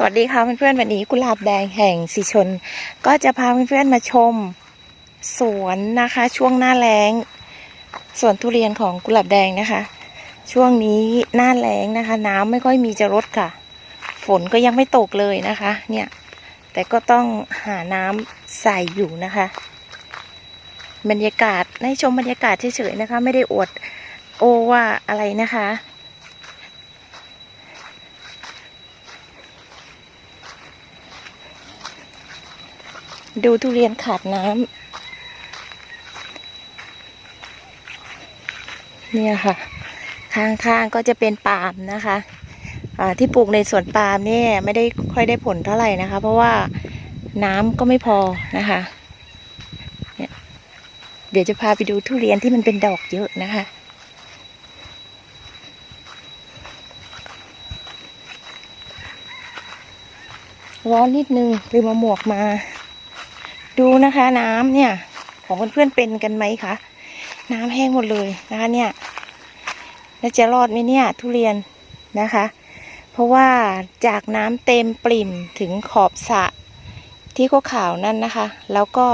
สวัสดีค่ะเพื่อนๆวันนี้กุหลาบแดงแห่งสีชน ก็จะพาเพื่อนๆมาชม สวนนะคะ ช่วงหน้าแล้งสวนทุเรียนของกุหลาบแดงนะคะ ช่วงนี้หน้าแล้งนะคะ น้ำไม่ค่อยมีจะรดค่ะ ฝนก็ยังไม่ตกเลยนะคะ เนี่ย แต่ก็ต้องหาน้ำใส่อยู่นะคะ บรรยากาศให้ชมบรรยากาศเฉยๆนะคะ ไม่ได้อวดโอว่าอะไรนะคะ ดูทุเรียนขาดน้ำเนี่ยค่ะ ข้างๆก็จะเป็นปาล์มนะคะอ่าที่ปลูกในสวนปาล์มเนี่ยไม่ได้ค่อยได้ผลเท่าไหร่นะคะ เพราะว่าน้ำก็ไม่พอนะคะเนี่ยเดี๋ยวจะพาไปดูทุเรียนที่มันเป็นดอกเยอะนะคะ ร้อนนิดนึงลืมมาหมวกมา ดูนะคะ น้ำเนี่ย ของเพื่อนๆเป็นกันไหมคะน้ำแห้งหมดเลยนะคะเนี่ยแล้วจะรอดไหมเนี่ย ทุเรียนนะคะ เพราะว่าจากน้ำเต็มปริ่มถึงขอบสระที่ขาวนั่นนะคะ แล้วก็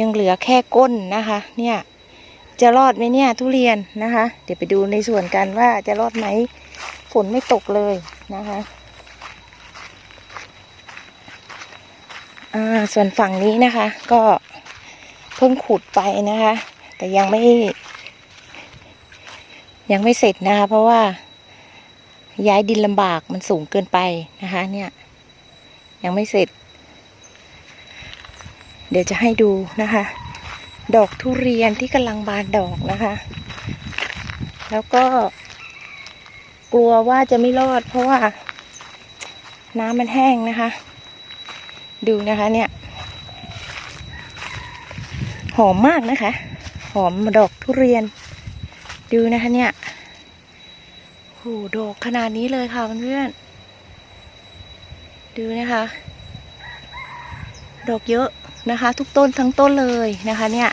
ยังเหลือแค่ก้นนะคะ เนี่ยจะรอดไหมเนี่ย ทุเรียนนะคะ เดี๋ยวไปดูในส่วนกันว่าจะรอดไหมฝนไม่ตกเลยนะคะ อ่าส่วนฝั่งนี้นะคะ ก็เพิ่งขุดไปนะคะ แต่ยังไม่ ยังไม่เสร็จนะคะ เพราะว่าย้ายดินลำบากมันสูงเกินไปนะคะ เนี่ย ยังไม่เสร็จ เดี๋ยวจะให้ดูนะคะ ดอกทุเรียนที่กำลังบานดอกนะคะ แล้วก็ กลัวว่าจะไม่รอด เพราะว่า น้ำมันแห้งนะคะ ดูนะคะเนี่ย หอมมากนะคะ หอมดอกทุเรียน ดูนะคะเนี่ยโหดอกขนาดนี้เลยค่ะเพื่อนๆดูนะคะ ดอกเยอะนะคะ ทุกต้นทั้งต้นเลยนะคะเนี่ย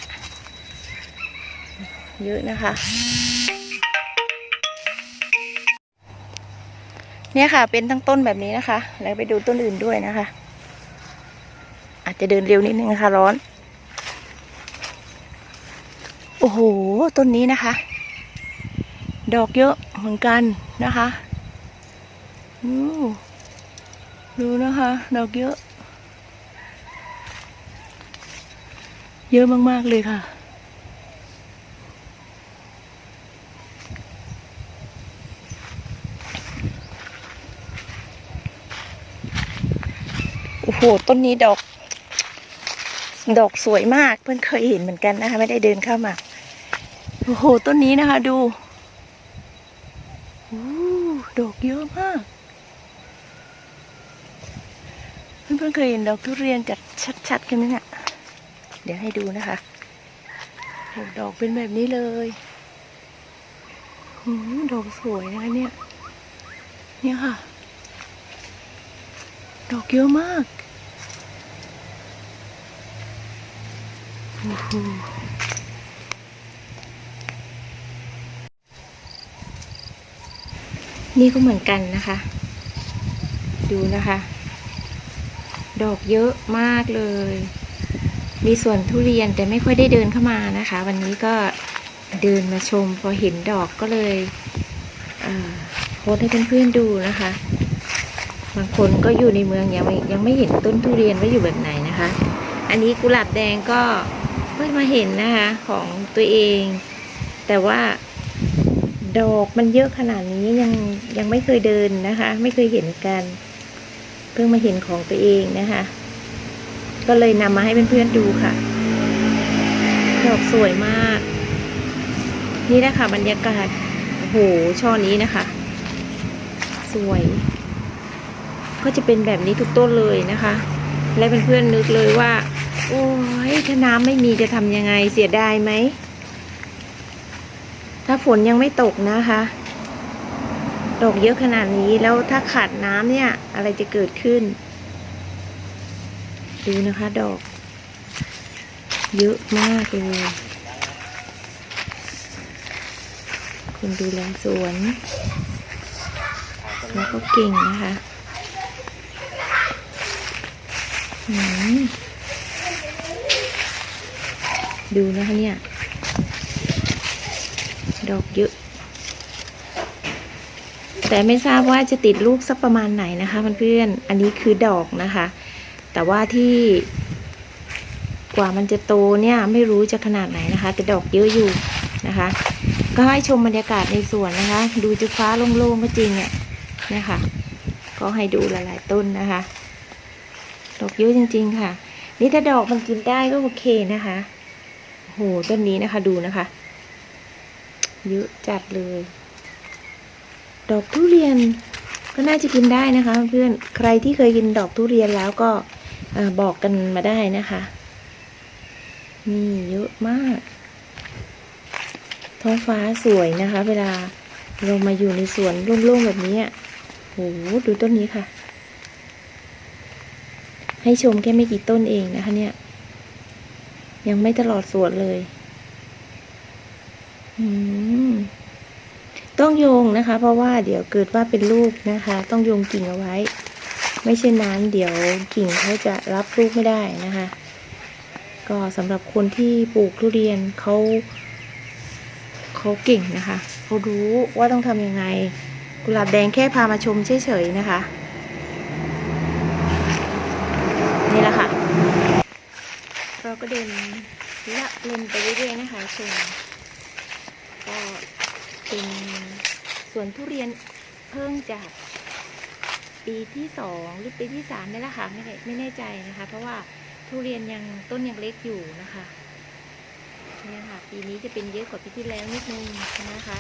เยอะนะคะเนี่ยค่ะเป็นทั้งต้นแบบนี้นะคะ แล้วไปดูต้นอื่นด้วยนะคะ จะเดินเร็วนิดนึงนะคะร้อน โอ้โห ต้นนี้นะคะ ดอกเยอะเหมือนกันนะคะดูนะคะ ดอกเยอะ เยอะมากๆเลยค่ะโอ้โห ต้นนี้ดอก ดอกสวยมากเพื่อนเคยเห็นเหมือนกันนะคะ ไม่ได้เดินเข้ามาโอ้โหต้นนี้นะคะ ดูโอ้ดอกเยอะมาก เพื่อนๆเคยเห็นดอกทุเรียนจัดชัดๆกันไหมเนี่ยเดี๋ยวให้ดูนะคะโอ้ดอกเป็นแบบนี้เลยหืมดอกสวยนะคะเนี่ย เนี่ยค่ะ ดอกเยอะมาก โอ้โห นี่ก็เหมือนกันนะคะ ดูนะคะ ดอกเยอะมากเลย มีสวนทุเรียนแต่ไม่ค่อยได้เดินเข้ามานะคะ วันนี้ก็เดินมาชม พอเห็นดอกก็เลยเโพสให้เพื่อนๆดูนะคะ บางคนก็อยู่ในเมืองยังไม่ยังไม่เห็นต้นทุเรียนว่าอยู่แบบไหนนะคะ อันนี้กุหลาบแดงก็ เพิ่งมาเห็นนะคะ ของตัวเอง แต่ว่าดอกมันเยอะขนาดนี้ยังยังไม่เคยเดินนะคะ ไม่เคยเห็นกัน เพิ่งมาเห็นของตัวเองนะคะ ก็เลยนำมาให้เพื่อนๆดูค่ะ ดอกสวยมาก นี่นะคะบรรยากาศโอ้โหช่อนี้นะคะ สวย ก็จะเป็นแบบนี้ทุกต้นเลยนะคะ และเพื่อนๆนึกเลยว่า โอ้ยถ้าน้ำไม่มีจะทำยังไงเสียดายไหม ถ้าฝนยังไม่ตกนะคะดอกเยอะขนาดนี้แล้วถ้าขาดน้ำเนี่ย อะไรจะเกิดขึ้น ดูนะคะ ดอก เยอะมากเลยคนดูแลสวน แล้วก็เก่งนะคะ อืม ดูนะคะเนี่ย ดอกเยอะ แต่ไม่ทราบว่าจะติดลูกสักประมาณไหนนะคะเพื่อนๆอันนี้คือดอกนะคะ แต่ว่าที่กว่ามันจะโตเนี่ยไม่รู้จะขนาดไหนนะคะ แต่ดอกเยอะอยู่นะคะ ก็ให้ชมบรรยากาศในสวนนะคะ ดูจะฟ้าโล่งๆก็จริงเนี่ยนะคะ ก็ให้ดูหลายๆต้นนะคะ ดอกเยอะจริง ๆ ค่ะ นี่ถ้าดอกมันกินได้ก็โอเคนะคะ หต้นนี้นะคะดูนะคะ เยอะจัดเลย ดอกทุเรียนก็น่าจะกินได้นะคะ เพื่อนใครที่เคยกินดอกทุเรียนแล้วก็อบอกกันมาได้นะคะนี่เยอะมาก ท้องฟ้าสวยนะคะ เวลาเรามาอยู่ในสวนโล่งๆแบบนี้อะโหดูต้นนี้ค่ะ ให้ชมแค่ไม่กี่ต้นเองนะคะเนี่ย ยังไม่ตลอดสวนเลยต้องโยงนะคะ เพราะว่าเดี๋ยวเกิดว่าเป็นลูกนะคะ ต้องโยงกิ่งเอาไว้ ไม่เช่นนั้นเดี๋ยวกิ่งเขาจะรับลูกไม่ได้นะคะ ก็สำหรับคนที่ปลูกทุเรียนเขาเขาเก่งนะคะเขารู้ว่าต้องทำยังไง กุหลาบแดงแค่พามาชมเฉยๆนะคะ นี่แหละค่ะ เราก็เดินละเลนไปเรื่อยๆนะคะชมก็เป็นสวนทุเรียนเพิ่งจากปีที่สองหรือปีที่สามนี่แหละค่ะไม่ได้ไม่แน่ใจนะคะ เพราะว่าทุเรียนยังต้นยังเล็กอยู่นะคะเนี่ยค่ะปีนี้จะเป็นเยอะกว่าปีที่แล้วนิดนึงนะคะ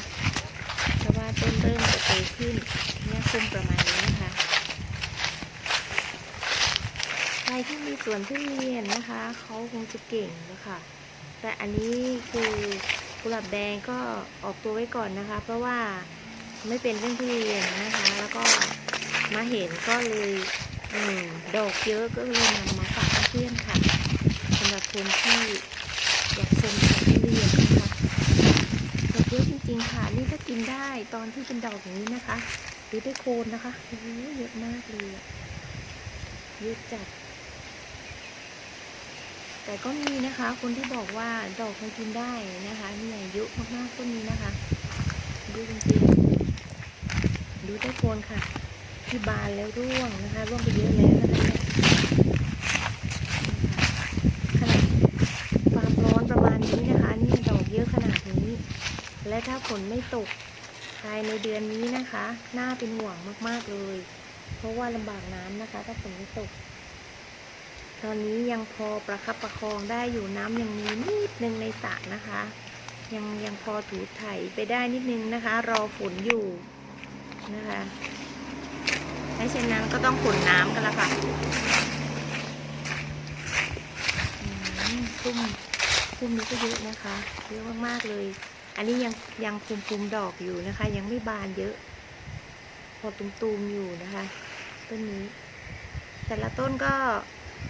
เพราะว่าต้นเริ่มจะโตขึ้นเนี่ยคุมประมาณนี้นะคะ ใคร ที่มีสวนทุเรียนนะคะเขาคงจะเก่งนะคะแต่อันนี้คือกุหลาบแดงก็ออกตัวไว้ก่อนนะคะ เพราะว่าไม่เป็นเรื่องทุเรียนนะคะ แล้วก็มาเห็นก็เลยอดอกเยอะก็เลยนำมาฝากเพื่อนค่ะสำหรับคนที่อยากชมสวนทุเรียนนะคะดอกเยอะจริงๆค่ะ นี่ก็กินได้ตอนที่เป็นดอกอย่างนี้นะคะหรือได้โคนนะคะเยอะมากเลยเยอะจัด แต่ก็มีนะคะ คนที่บอกว่าดอกมันกินได้นะคะเนี่ยเยอะมากๆต้นนี้นะคะ ดูจริงๆดูต้โคนค่ะ ที่บานแล้วร่วงนะคะ ร่วงไปเยอะแล้วนะคะขนาดความร้อนประมาณนี้นะคะนี่ดอกเยอะขนาดนี้ และถ้าฝนไม่ตกภายในเดือนนี้นะคะ น่าเป็นห่วงมากๆเลย เพราะว่าลำบากน้ำนะคะ ถ้าฝนไม่ตก ตอนนี้ยังพอประคับประคองได้อยู่น้ำยังมีนิดนึงในสระนะคะ ยังยังพอถูไถไปได้นิดนึงนะคะ รอฝนอยู่นะคะถ้าเช่นนั้นก็ต้องขนน้ำกันละค่ะตุ้มตุ้มนี้ก็เยอะนะคะเยอะมากๆเลย อันนี้ยังยังคุมคุมดอกอยู่นะคะ ยังไม่บานเยอะ พอตุมๆอยู่นะคะ ต้นนี้ แต่ละต้นก็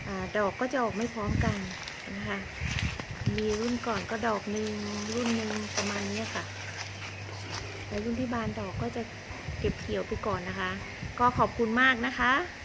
อดอกก็จะออกไม่พร้อมกันนะคะ มีรุ่นก่อนก็ดอกหนึ่งรุ่นหนึ่งประมาณนี้ค่ะแล้วรุ่นที่บานดอกก็จะเก็บเกี่ยวไปก่อนนะคะ ก็ขอบคุณมากนะคะ